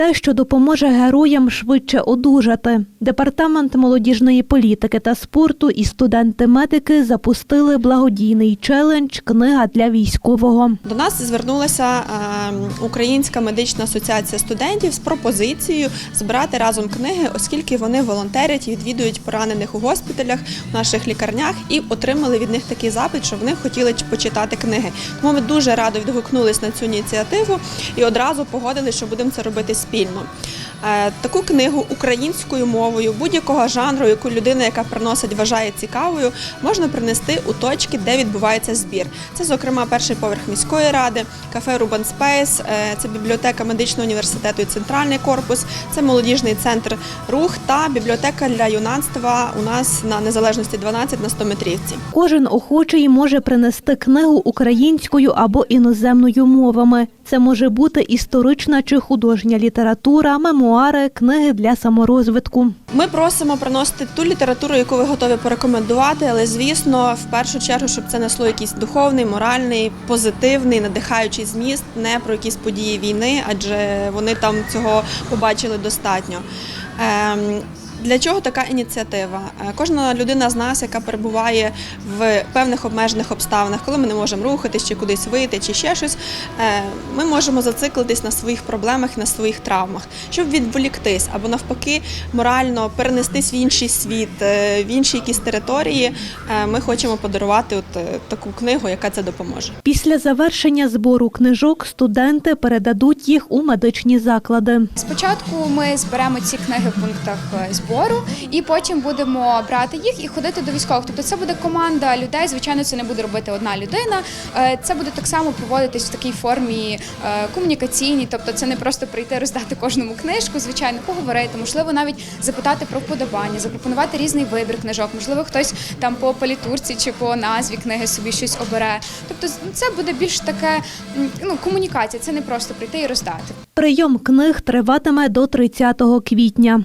те, що допоможе героям швидше одужати. Департамент молодіжної політики та спорту і студенти-медики запустили благодійний челендж Книга для військового. До нас звернулася е, Українська медична асоціація студентів з пропозицією збирати разом книги, оскільки вони волонтерять і відвідують поранених у госпіталях, в наших лікарнях і отримали від них такий запит, що вони хотіли почитати книги. Тому ми дуже радо відгукнулись на цю ініціативу і одразу погодили, що будемо це робити спільно. ปีนหมด Таку книгу українською мовою будь-якого жанру, яку людина, яка приносить, вважає цікавою, можна принести у точки, де відбувається збір. Це, зокрема, перший поверх міської ради, кафе Рубан Спейс, е, це бібліотека медичного університету і центральний корпус, це молодіжний центр рух та бібліотека для юнацтва у нас на незалежності 12 на 100 метрівці. Кожен охочий може принести книгу українською або іноземною мовами. Це може бути історична чи художня література, мемуари, книги для саморозвитку. Ми просимо приносити ту літературу, яку ви готові порекомендувати, але звісно, в першу чергу, щоб це несло якийсь духовний, моральний, позитивний, надихаючий зміст, не про якісь події війни, адже вони там цього побачили достатньо. Для чого така ініціатива? Е, Кожна людина з нас, яка перебуває в певних обмежених обставинах, коли ми не можемо рухатись чи кудись вийти, чи ще щось, е, ми можемо зациклитись на своїх проблемах, на своїх травмах, щоб відволіктись або навпаки морально перенестись в інший світ, е, в інші якісь території. Ми хочемо подарувати от таку книгу, яка це допоможе. Після завершення збору книжок студенти передадуть їх у медичні заклади. Спочатку ми зберемо ці книги в пунктах е, збору, і потім будемо брати їх і ходити до військових. Тобто це буде команда людей. Звичайно, це не буде робити одна людина. Е, Це буде так само проводитись в такій формі е, комунікаційній. Тобто, це не просто прийти роздати кожному книжку, звичайно, поговорити, можливо, навіть запитати про вподобання, запропонувати різний вибір книжок. Можливо, хтось там по палітурці чи по назві книги собі щось обере. Тобто, це буде більш таке ну комунікація. Це не просто прийти і роздати. Прийом книг триватиме до 30 квітня.